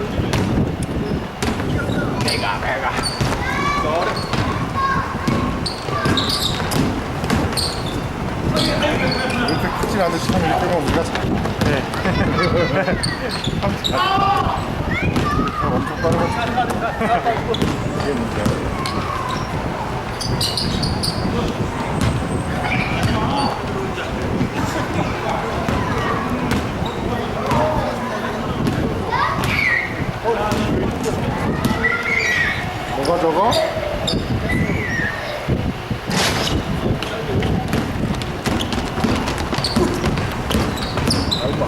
진술하네. 이렇게 크진 않은데 참 이렇게 우리가 잘. 네. 참 잘. 참 엄청 빠르고. 이게 문제야. 뭐가 저거? 아이고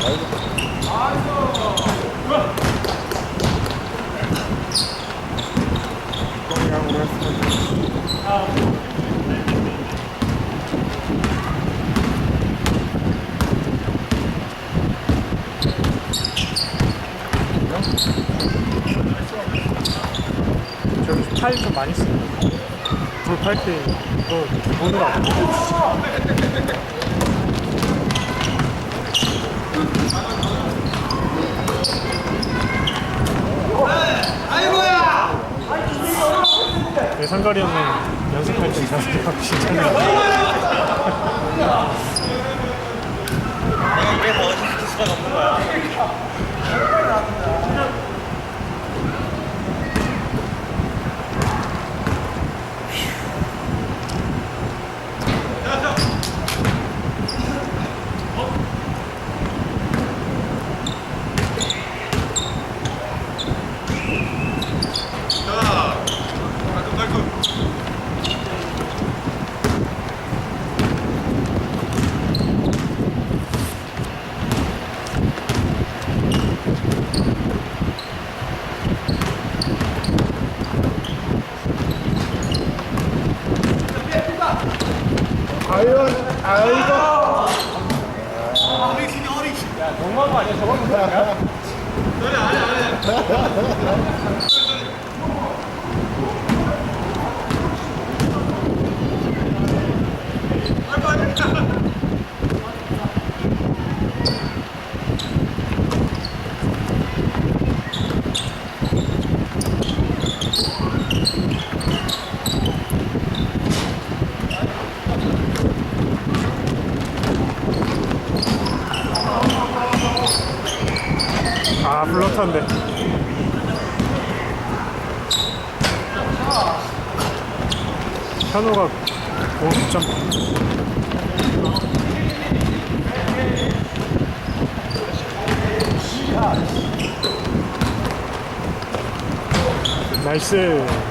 아이고 똥이랑으로 했으면 저기 타일 좀 많이 쓰고 불팔 때 이거 기본으로 안 보여주시죠 외상가리 형은 연습할 때 이상하게 진짜네요 과연 아이고 너무한 거 아니야? 저거는 뭐야? 아 블러터인데 현우가 5점 나이스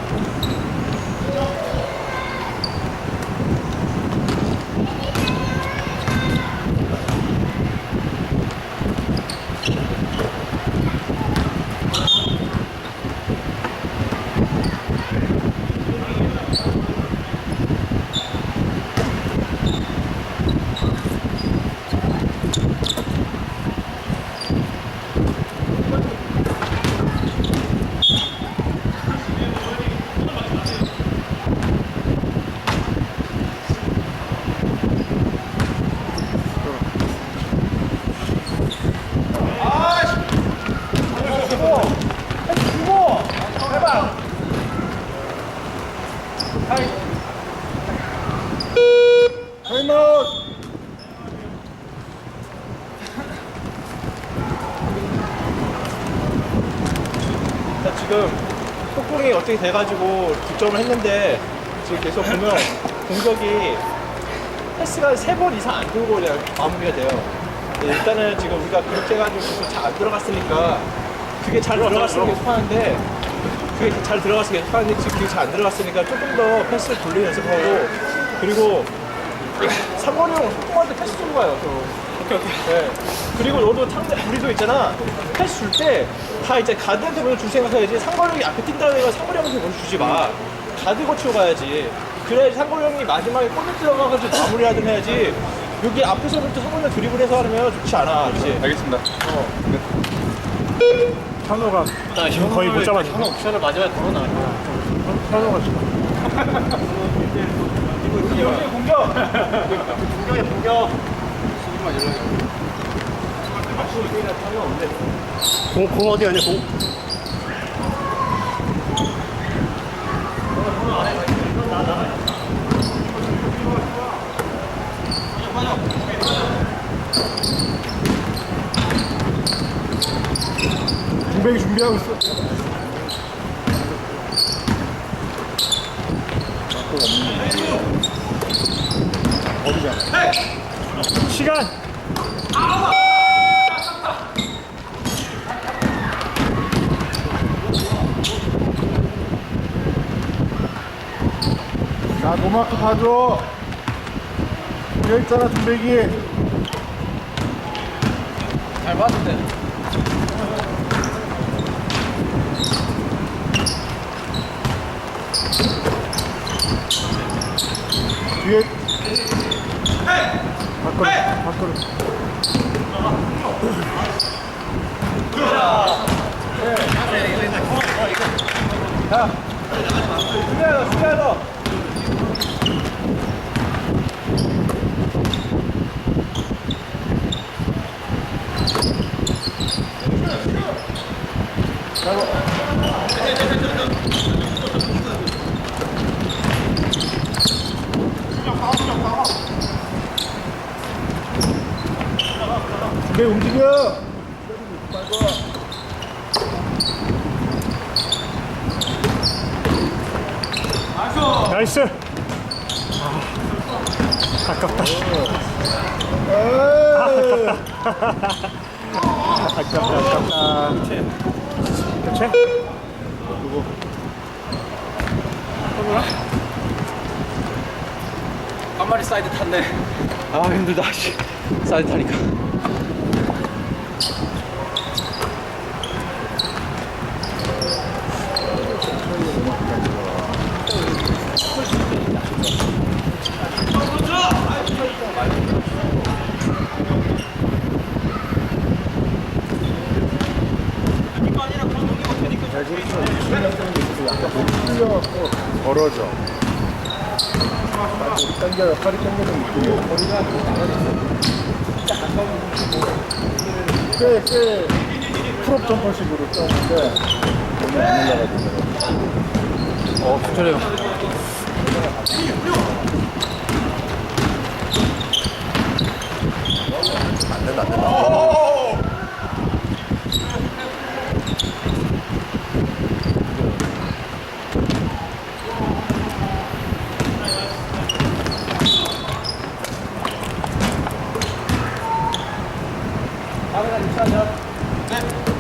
타임아웃 자, 지금 속공이 어떻게 돼가지고 득점을 했는데 지금 계속 보면 공격이 패스가 세 번 이상 안 들고 그냥 마무리가 돼요. 네, 일단은 지금 우리가 그렇게 해가지고 잘안 들어갔으니까 그게 잘 들어갔으면 계속 하는데 그게 잘 들어갔으면 계속 하는데 지금 그게 잘 안 들어갔으니까 조금 더 패스를 돌리는 연습하고 그리고 상원이 형 속공한테 패스 준 거예요. 또. 오케이 오케이. 네. 그리고 너도 상대 우리도 있잖아. 패스 줄 때 다 이제 가드한테 먼저 줄 생각해야지. 상거령이 앞에 뛴다고 해서 상거령한테 먼저 주지 마. 가드 거치고 가야지. 그래야지 상거령이 마지막에 골을 들어가가지고 마무리 하든 해야지. 여기 앞에서부터 상거령 드리블해서 하면 좋지 않아. 그렇지? 알겠습니다. 현호가 지금 거의 못 잡았는데. 현우 옵션을 마지막에 걸어놔. 현호가 지금. 여기 공격! 공격에 공격. 공, 공 어디 갔냐, 공? 중백이 준비하고 있어. 어디가? 시간. 자, 노마크 봐줘. 여기 있잖아, 준백이. 잘 봤는데. 뒤에. 밖으로, 밖으로. 준비하자, 준비하자. 준백 움직여. 나이스. 아, 아깝다. 에이. 아깝다, 아깝다. 교체? 한 마리 사이드 탔네. 아, 힘들다, 씨. 사이드 타니까. 풀려갖고 벌어져. 맞아, 당겨요. 팔이 당겨서 느낌이. 꽤, 꽤 풀업 점퍼식으로 떴는데 몸이 안 올라가지고. 어, 괜찮아요. 안 된다, 안 된다. 好，那你上车。来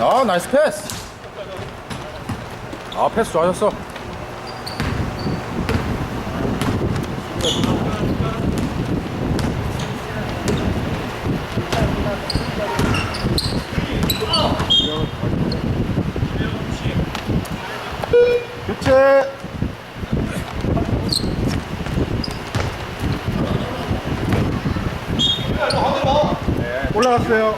아, 나이스 패스. 아, 패스 좋아졌어. 교체. 올라갔어요.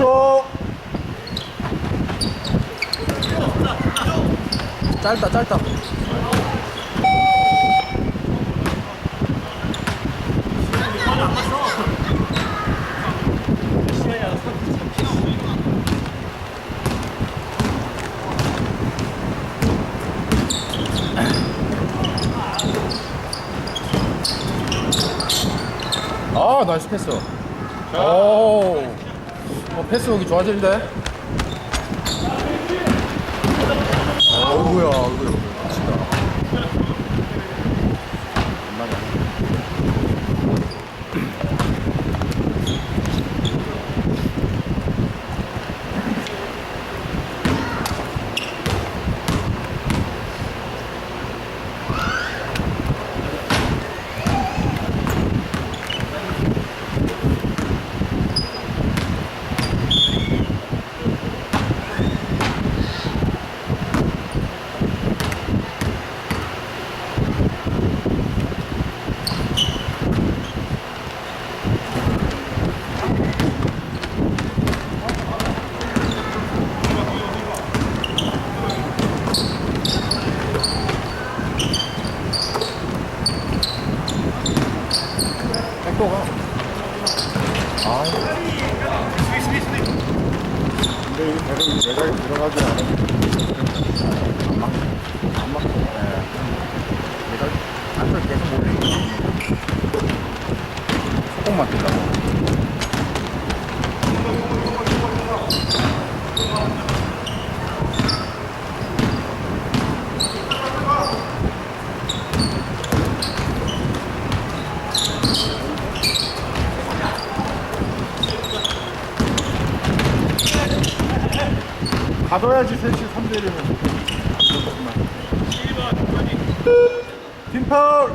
10초. 짧다, 짧다. 아, 나이스 패스. 오. 어, 패스 오기 좋아지는데 어우야 이거 미친다 안 맞아 백도가 아 근데 이거 배가 매각이 들어가지 않아 안 막, 안 막, 예. 매각, 안을 계속 몰리고 소금 맡긴다고 가둬야지 셋이 3대1이면. 팀 파울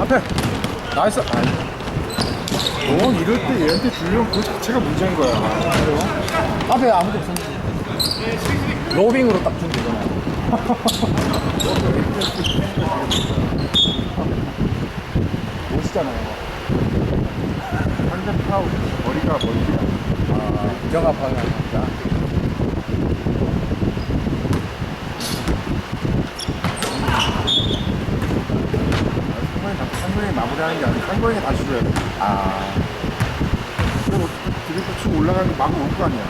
앞에. 나이스. 너 이럴 때 얘한테 주려면 그 자체가 문제인 거야. 앞에 아무도 없었는데. 로빙으로 딱 주면 되잖아. 멋있잖아요. 완전 파울 머리가 멀리야 아 정합하는 진짜 상관이 다- 상관이 마무리 하는 게 아니라 상관이 다시 줘야 돼. 아. 그럼 어떻게 드리블 치고 올라가는 게 마구 올 거 아니야.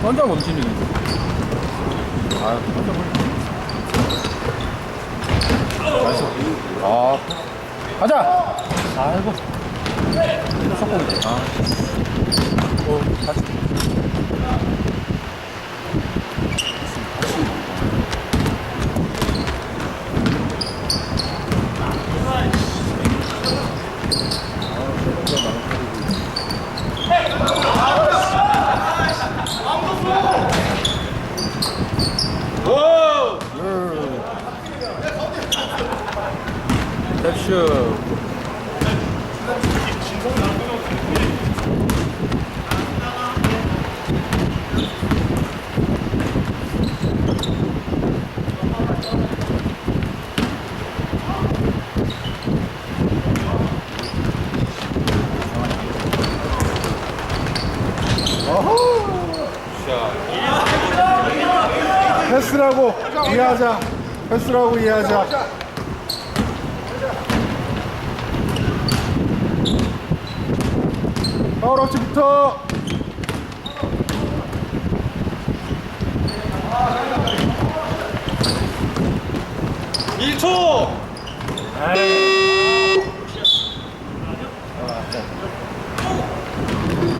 던져 멈추는 아, 나이스. 아, 가자! 아이고. 속공이네. 아. 어, 다시. 캡슐. 패스라고 이해하자. 패스라고 이해하자. 파울업치부터. 일초!